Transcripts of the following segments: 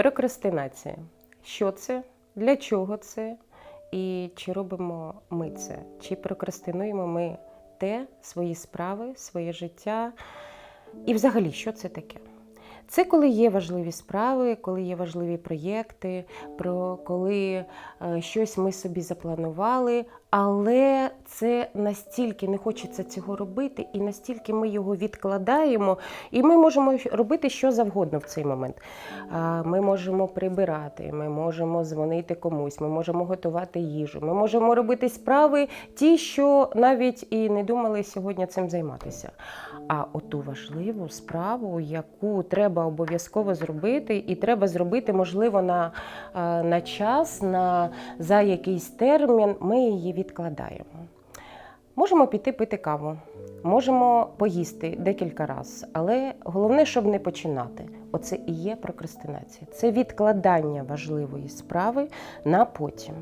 Прокрастинація. Що це? Для чого це? І чи робимо ми це? Чи прокрастинуємо ми те, свої справи, своє життя? І взагалі, що це таке? Це коли є важливі справи, коли є важливі проєкти, про коли е, щось ми собі запланували, але це настільки не хочеться цього робити, і настільки ми його відкладаємо, і ми можемо робити що завгодно в цей момент. Ми можемо прибирати, ми можемо дзвонити комусь, ми можемо готувати їжу, ми можемо робити справи, ті, що навіть і не думали сьогодні цим займатися. А оту важливу справу, яку треба обов'язково зробити, і треба зробити, можливо, на, е, на час, на, за якийсь термін, ми її відкладаємо. Можемо піти пити каву, можемо поїсти декілька разів, але головне, щоб не починати. Оце і є прокрастинація. Це відкладання важливої справи на потім.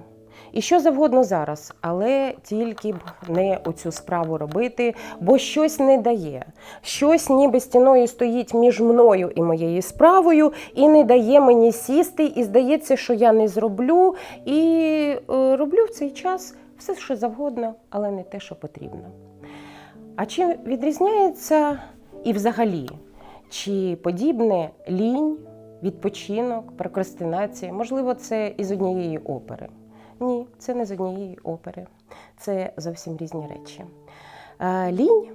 І що завгодно зараз, але тільки б не оцю справу робити, бо щось не дає. Щось ніби стіною стоїть між мною і моєю справою, і не дає мені сісти, і здається, що я не зроблю, і е, роблю в цей час все, що завгодно, але не те, що потрібно. А чим відрізняється і взагалі, чи подібне лінь, відпочинок, прокрастинація? Можливо, це із однієї опери. Ні, це не з однієї опери. Це зовсім різні речі. Е, Лінь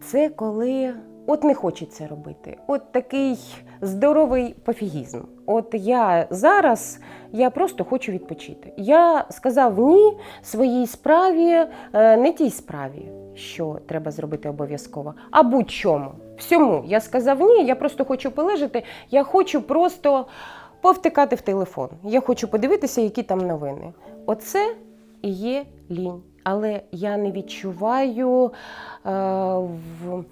це коли от не хочеться робити. От такий здоровий пофігізм. От я зараз я просто хочу відпочити. Я сказав ні своїй справі, е, не тій справі, що треба зробити обов'язково, а будь-чому. Всьому. Я сказав ні, я просто хочу полежати, я хочу просто повтикати в телефон. Я хочу подивитися, які там новини. Оце і є лінь. Але я не відчуваю е, в,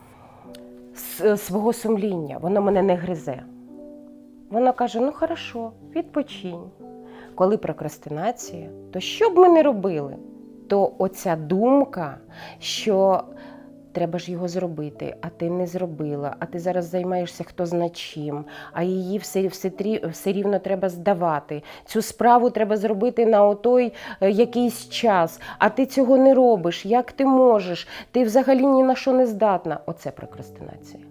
свого сумління, воно мене не гризе. Воно каже: ну хорошо, відпочинь. Коли прокрастинація, то що б ми не робили, то оця думка, що треба ж його зробити, а ти не зробила, а ти зараз займаєшся хто зна чим, а її все, все, все рівно треба здавати. Цю справу треба зробити на отой е, якийсь час, а ти цього не робиш. Як ти можеш? Ти взагалі ні на що не здатна. Оце прокрастинація.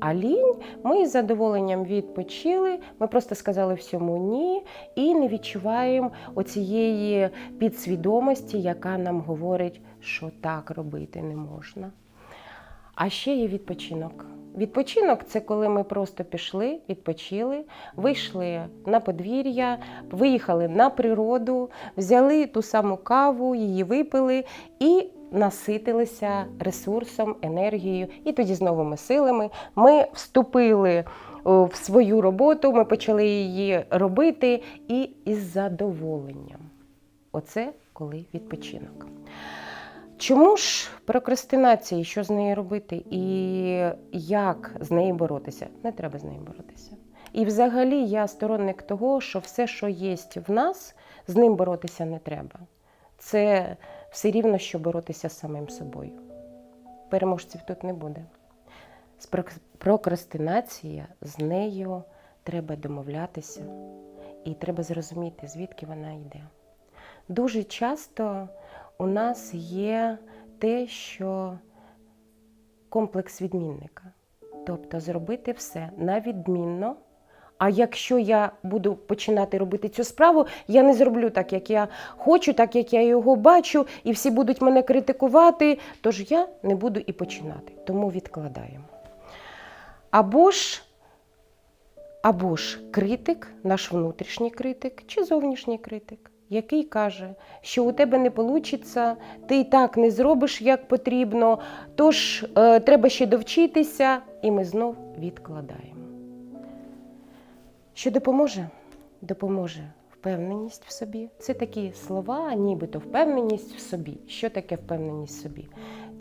А лінь ми з задоволенням відпочили, ми просто сказали всьому ні і не відчуваємо оцієї підсвідомості, яка нам говорить, що так робити не можна. А ще є відпочинок. Відпочинок це коли ми просто пішли, відпочили, вийшли на подвір'я, виїхали на природу, взяли ту саму каву, її випили і наситилися ресурсом, енергією. І тоді з новими силами ми вступили в свою роботу, ми почали її робити і із задоволенням. Оце коли відпочинок. Чому ж прокрастинація, що з нею робити, і як з нею боротися? Не треба з нею боротися. І взагалі я сторонник того, що все, що є в нас, з ним боротися не треба. Це все рівно, що боротися з самим собою. Переможців тут не буде. З прокрастинація, з нею треба домовлятися, і треба зрозуміти, звідки вона йде. Дуже часто у нас є те, що комплекс відмінника. Тобто зробити все на відмінно. А якщо я буду починати робити цю справу, я не зроблю так, як я хочу, так як я його бачу, і всі будуть мене критикувати, тож я не буду і починати. Тому відкладаємо. Або ж, або ж критик, наш внутрішній критик чи зовнішній критик, який каже, що у тебе не вийде, ти і так не зробиш як потрібно, тож е, треба ще довчитися, і ми знов відкладаємо. Що допоможе? Допоможе впевненість в собі. Це такі слова, нібито впевненість в собі. Що таке впевненість в собі?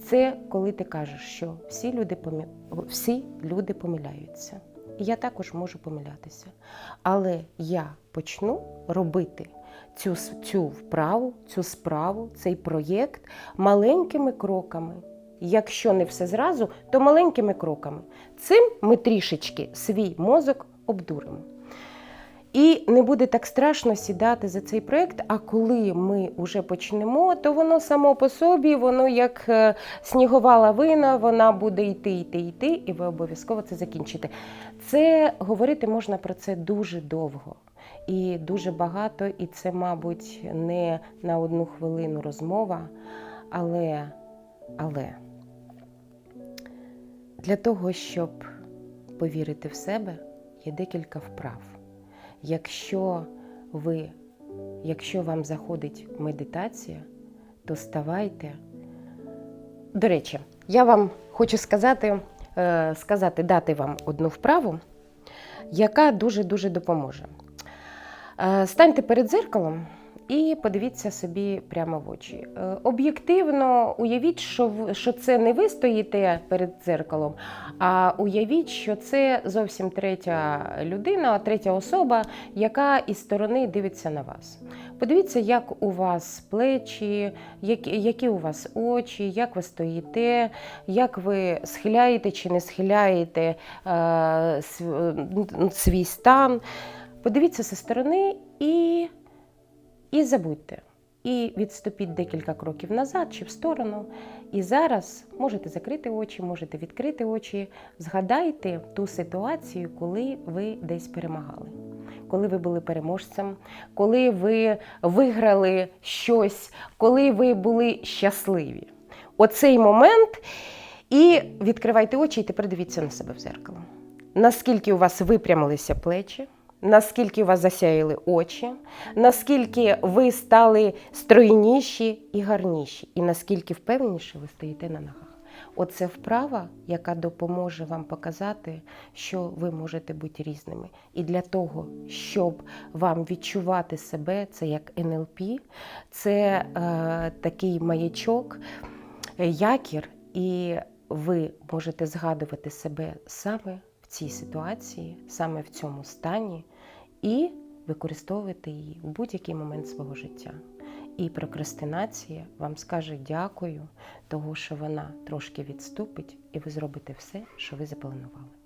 Це коли ти кажеш, що всі люди, помі... всі люди помиляються. І я також можу помилятися. Але я почну робити цю, цю вправу, цю справу, цей проєкт маленькими кроками. Якщо не все зразу, то маленькими кроками. Цим ми трішечки свій мозок обдуримо. І не буде так страшно сідати за цей проект. А коли ми вже почнемо, то воно само по собі, воно як е, снігова лавина, вона буде йти, йти, йти, і ви обов'язково це закінчите. Це говорити можна про це дуже довго і дуже багато, і це, мабуть, не на одну хвилину розмова, але, але для того, щоб повірити в себе, є декілька вправ. Якщо ви, якщо вам заходить медитація, то ставайте. До речі, я вам хочу сказати, е, сказати, дати вам одну вправу, яка дуже-дуже допоможе. Е, Станьте перед дзеркалом і подивіться собі прямо в очі. Е, Об'єктивно уявіть, що, що це не ви стоїте перед дзеркалом, а уявіть, що це зовсім третя людина, третя особа, яка із сторони дивиться на вас. Подивіться, як у вас плечі, які у вас очі, як ви стоїте, як ви схиляєте чи не схиляєте е, свій стан. Подивіться зі сторони і, і забудьте. І відступіть декілька кроків назад чи в сторону. І зараз можете закрити очі, можете відкрити очі. Згадайте ту ситуацію, коли ви десь перемагали, коли ви були переможцем, коли ви виграли щось, коли ви були щасливі. Оцей момент. І відкривайте очі, і тепер дивіться на себе в зеркало. Наскільки у вас випрямилися плечі, наскільки вас засяяли очі, наскільки ви стали стройніші і гарніші, і наскільки впевненіше ви стоїте на ногах. Оце вправа, яка допоможе вам показати, що ви можете бути різними. І для того, щоб вам відчувати себе, це як НЛП, це е, такий маячок, якір, і ви можете згадувати себе саме в цій ситуації, саме в цьому стані, і використовуйте її в будь-який момент свого життя. І прокрастинація вам скаже дякую, того, що вона трошки відступить, і ви зробите все, що ви запланували.